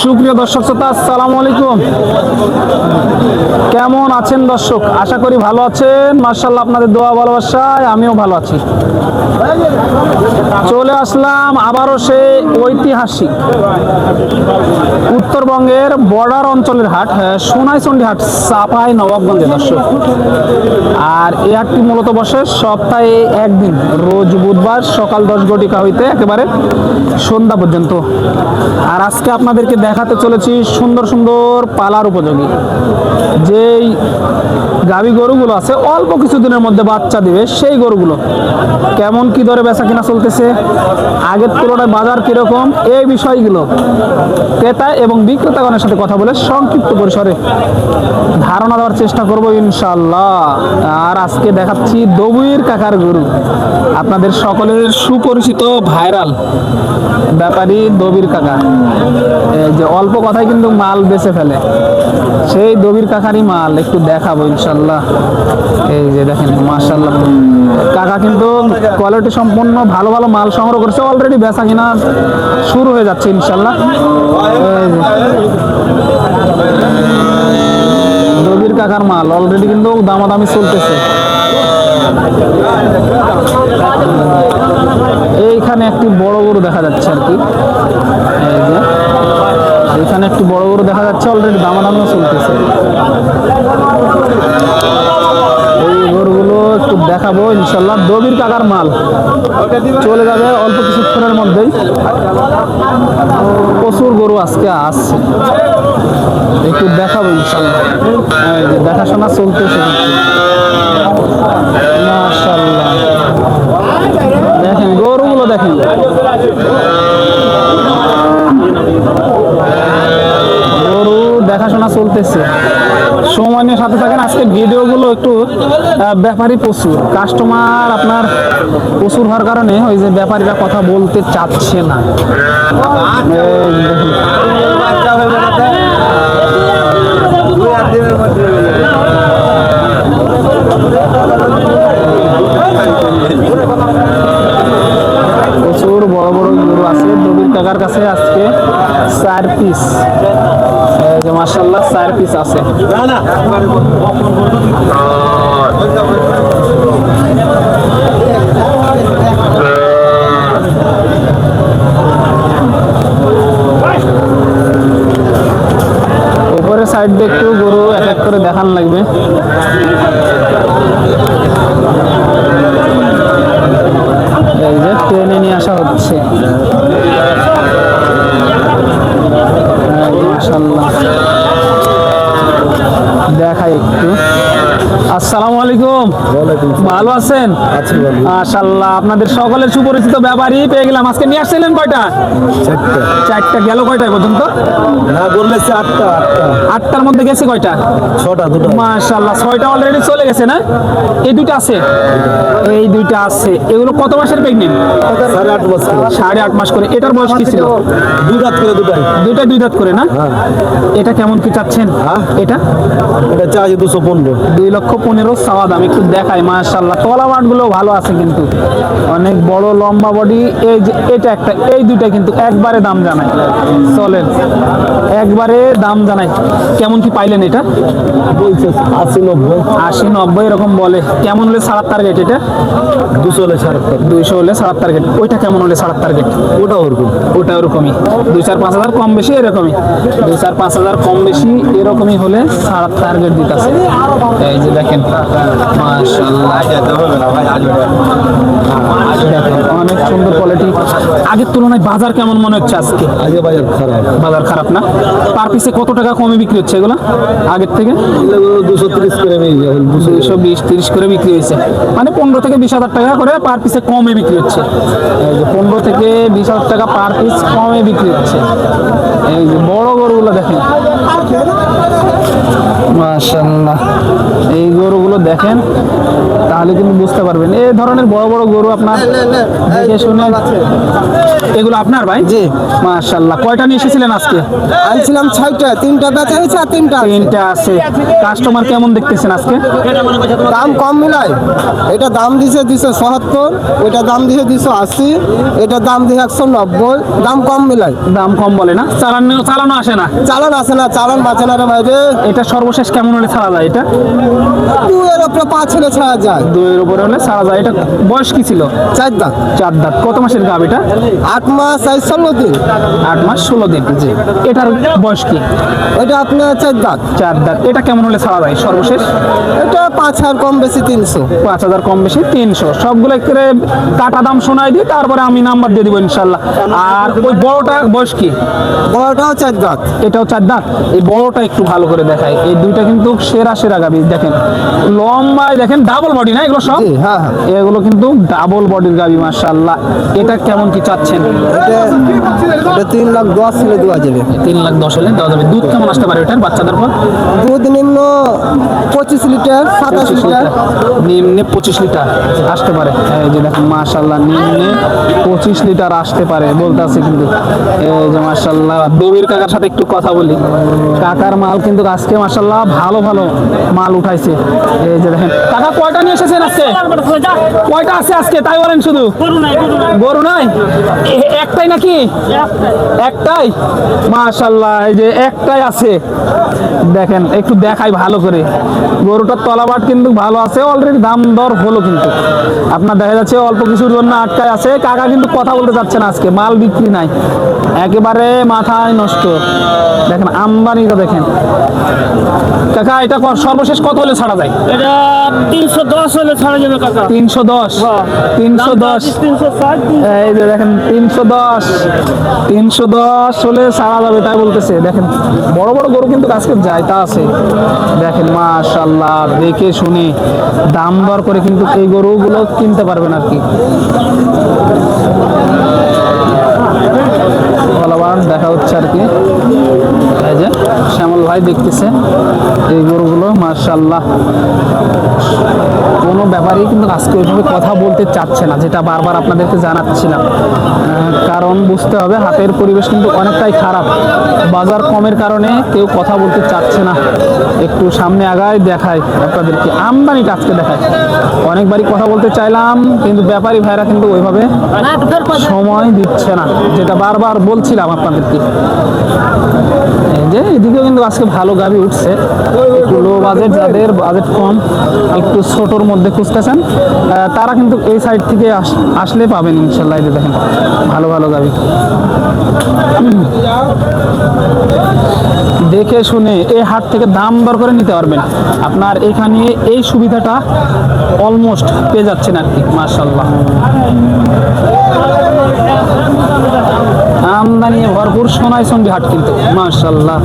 সুপ্রিয় দর্শক শ্রোতা, আসসালামু আলাইকুম। কেমন আছেন দর্শক? আশা করি ভালো আছেন। মার্শাল্লাহ আপনাদের দোয়া ভালোবাসায় আমিও ভালো আছি। চলে আসলাম আবারও সে ঐতিহাসিক উত্তরবঙ্গের বর্ডার অঞ্চলের হাট সোনাইচন্ডী হাট, চাপাই নবাবগঞ্জে দর্শক আর এই হাটটি মূলত বসে সপ্তাহে একদিন, রোজ বুধবার সকাল দশ ঘটিকা হইতে একেবারে সন্ধ্যা পর্যন্ত। আর আজকে আপনাদেরকে দেখাতে চলেছি সুন্দর সুন্দর পালার উপযোগী। যেই গাভী গরুগুলো আছে, অল্প কিছুদিনের মধ্যে বাচ্চা দিবে সেই গরুগুলো। কেমন কি দরে বেচা কিনা চলতেছে, আগের তুলনায় বাজার কীরকম, এই বিষয়গুলো ক্রেতা এবং বিক্রেতাগণের সাথে কথা বলে সংক্ষিপ্ত পরিসরে ধারণা দেওয়ার চেষ্টা করব ইনশাল্লাহ আর আজকে দেখাচ্ছি দবুইর কাকার গরু। আপনাদের সকলের সুপরিচিত ভাইরাল ব্যাপারী দবির কাকা। যে অল্প কথায় কিন্তু মাল বেছে ফেলে। সেই দবির কাকারই মাল একটু দেখাবো ইনশাল্লাহ এই যে দেখেন মার্শাল্লাহ কাকা কিন্তু কোয়ালিটি সম্পন্ন, ভালো ভালো মাল সংগ্রহ করছে অলরেডি বেচা কিনা শুরু হয়ে যাচ্ছে ইনশাল্লাহ কাকার মাল অলরেডি কিন্তু দামাদামি চলতেছে। এইখানে একটি বড় গরু দেখা যাচ্ছে আর কি। এখানে একটি বড় গরু দেখা যাচ্ছে অলরেডি দামাদামিও চলতেছে। এই একটু দেখাবো, ইনশাল্লাহ। দবির কাকার মাল। চলে যাবে অল্প কিছুক্ষণের মধ্যেই। প্রচুর গরু আজকে আসছে একটু দেখাবো ইনশাল্লাহ। দেখাশোনা চলতেছে। গরু দেখাশোনা চলতেছে। সময় নিয়ে সাথে থাকেন। আজকে ভিডিওগুলো একটু আহ, ব্যাপারী প্রচুর। কাস্টমার আপনার প্রচুর হওয়ার কারণে ওই যে ব্যাপারীরা কথা বলতে চাচ্ছে না। পিস আছে। উপরে সাইড দিয়ে একটু গরু এক এক করে দেখান লাগবে। ট্রেনে নিয়ে আসা হচ্ছে। এই দেখা একটু। আসসালামু আলাইকুম। ভালো আছেন? মাশাআল্লাহ আপনাদের সকলের সুপরিচিত ব্যাপারই পেয়ে গেলাম। আজকে নিয়ে আসছিলেন কয়টা? চারটা। গেল কয়টা পর্যন্ত? হ্যাঁ বললে আটটা আটটা। আটটার মধ্যে গেছে কয়টা? ছটা দুটো। মাশাআল্লাহ ছয়টা অলরেডি চলে গেছে না? এই দুইটা আছে? এই দুইটা আছে। এগুলো কত মাসের প্রেগনেন্ট সাড়ে আট বছর সাড়ে আট মাস করে। এটার বয়স কি ছিল? দুই রাত করে দুটাই। দুইটা দুই দাঁত করে না? এটা কেমন কি চাচ্ছেন? এটা? এটা চার্জ দুশো পনেরো। দুই লক্ষ পনেরো চাওয়া দাম একটু দেখাই মাশাল্লাহ তলা মাঠগুলো ভালো আছে কিন্তু। অনেক বড় লম্বা বডি এই যে এটা একটা এই দুইটা কিন্তু একবারে দাম জানাই। চলেন একবারে দাম জানাই। কেমন কি পাইলেন এটা? আশি নব্বই আশি নব্বই এরকম বলে। কেমন হলে সাড়ার টার্গেট এটা? দুশো হলে সাড়ে আটটা দুইশো হলে সাড়ার টার্গেট ওইটা কেমন হলে সাড়ার টার্গেট ওটা ওরকম। ওটা ওরকমই। দুই চার পাঁচ হাজার কম বেশি এরকমই। দুই চার পাঁচ হাজার কম বেশি এরকমই হলে সারা টার্গেট দিতেছে এই যে দেখেন। অনেক সুন্দর কোয়ালিটি আগের তুলনায় বাজার কেমন মনে হচ্ছে আজকে? আগে বাজার খারাপ। বাজার খারাপ না? পার পিসে কত টাকা কমে বিক্রি হচ্ছে এগুলো? আগের থেকে? দুশো তিরিশ করে দুশো বিশ তিরিশ করে বিক্রি হয়েছে। মানে পনেরো থেকে বিশ হাজার টাকা করে পার পিসে কমে বিক্রি হচ্ছে। পনেরো থেকে বিশ হাজার টাকা পার পিস কমে বিক্রি হচ্ছে। এই যে বড় গরুগুলো দেখেন। মাশাল্লাহ এই গরুগুলো দেখেন তাহলে কিন্তু বুঝতে পারবেন। এই ধরনের বড় বড় গরু আপনার দেখে শুনে এগুলো আপনার ভাই? জি। মাশাল্লাহ কয়টা নিয়ে এসেছিলেন আজকে? আনছিলাম ছয়টা। তিনটা বেচা হয়েছে আর তিনটা তিনটা আছে। কাস্টমার কেমন দেখতেছেন আজকে? দাম কম মিলাই। এটা দাম দিছে দুশো সত্তর ওইটা দাম দিছে দুশো আশি এটা দাম দিছে একশো নব্বই। দাম কম মিলাই। দাম কম বলে না? চালানো চালানো আসে না? চালান আছে না চালান বাঁচে না রে বাইরে এটা সর্বশেষ কেমন হলে ছাড়া যায় এটা? দু উপরে পাঁচ ছেলে ছাড়া যায়। দুইয়ের উপরে হলে ছাড়া যায়। এটা বয়স কি ছিল? চার দাম চার দাঁত। কত মাসের গাব এটা? আট মাস চার ষোলো দিন। আট মাস ষোলো দিন। জি। এটার বয়স কি? ওইটা আপনার চার দাঁত। চার দাঁত। এটা কেমন হলে ছাড়া যায়? সর্বশেষ? এটা পাঁচ হাজার কম বেশি তিনশো। পাঁচ হাজার কম বেশি তিনশো। সবগুলো করে কাটা দাম শোনাই দিই তারপরে আমি নাম্বার দিয়ে দিব ইনশাল্লাহ। আর ওই বড়টা বয়স কি? বড়টাও চার দাঁত। এটাও চার দাঁত। এই বড়টা একটু ভালো করে দেখায় এই দুইটা কিন্তু সেরা সেরা গাবি। দেখেন লম্বায় দেখেন ডাবল বডি না এগুলো সব? হ্যাঁ, হ্যাঁ। এগুলো কিন্তু ডাবল বডির গাবি মাশাআল্লাহ। এটা কেমন কি চাচ্ছেন? এটা তিন লাখ দশ হলে দেওয়া যাবে। তিন লাখ দশ হলে দেওয়া যাবে। দুধ কেমন আসতে পারে এটার বাচ্চাদের পর দুধ নিম্ন পঁচিশ লিটার সাতাশ লিটার। নিম্নে পঁচিশ লিটার আসতে পারে। এই যে দেখেন মাশাল্লাহ নিম্নে পঁচিশ লিটার আসতে পারে বলতে আছে কিন্তু। এই যে মাশাল্লাহ দেবীর কাকার সাথে একটু কথা বলি। কাকার মাল কিন্তু আজকে মাশাল্লাহ ভালো ভালো মাল উঠাইছে। এই যে দেখেন, কাকা কয়টা নিয়ে এসেছেন আজকে? কয়টা আছে আজকে? তাই বলেন শুধু। গরু নাই? একটাই নাকি? একটাই? মাশাল্লাহ এই যে একটাই আছে। দেখেন, একটু দেখাই ভালো করে। গরুটার তলাবাট কিন্তু ভালো আছে অলরেডি দাম দর হলো কিন্তু। আপনার দেখা যাচ্ছে অল্প কিছুর জন্য আটকায় আছে। কাকা কিন্তু কথা বলতে চাচ্ছে না আজকে, মাল বিক্রি নাই। একেবারে মাথায় নষ্ট। দেখেন আমদানিটা দেখেন। কাকা এটা সর্বশেষ কত হলে ছাড়া যায়? এটা তিনশো দশ হলে ছাড়া যাবে কাকা। তিনশো দশ তিনশো দশ। তিনশো ষাট এই যে দেখেন তিনশো দশ তিনশো দশ হলে সারা যাবে তাই বলতেছে। দেখেন বড় বড় গরু কিন্তু আজকে যায় তা আছে। দেখেন মাশাল্লাহ দেখে শুনে দাম দর করে কিন্তু এই গরুগুলো কিনতে পারবেন আর কি। ফলাবান দেখা হচ্ছে আর কি। এই যে শ্যামল ভাই দেখতেছে এই গরুগুলো মাশাল্লাহ কোনো ব্যাপারেই কিন্তু আজকে ওইভাবে কথা বলতে চাচ্ছে না যেটা বারবার আপনাদেরকে জানাচ্ছিলাম। কারণ বুঝতে হবে হাতের পরিবেশ কিন্তু অনেকটাই খারাপ। বাজার কমের কারণে কেউ কথা বলতে চাচ্ছে না। একটু সামনে আগায় দেখায় আপনাদেরকে আমদানিটা আজকে দেখায়। অনেকবারই কথা বলতে চাইলাম কিন্তু ব্যাপারী ভাইরা কিন্তু ওইভাবে সময় দিচ্ছে না, যেটা বারবার বলছিলাম আপনাদেরকে। যে, এদিকেও কিন্তু আজকে ভালো গাড়ি উঠছে। লো বাজেট যাদের বাজেট কম, একটু ছোটোর মধ্যে খুঁজতেছেন তারা কিন্তু এই সাইড থেকে আসলে পাবেন ইনশাল্লাহ দেখেন, ভালো ভালো গাড়ি। দেখে শুনে এই হাট থেকে দাম দর করে নিতে পারবেন। আপনার এখানে এই সুবিধাটা অলমোস্ট পেয়ে যাচ্ছেন আর কি মার্শাল্লাহ আমদানি ভরপুর সোনাই সঙ্গে হাট কিন্তু মার্শাল্লাহ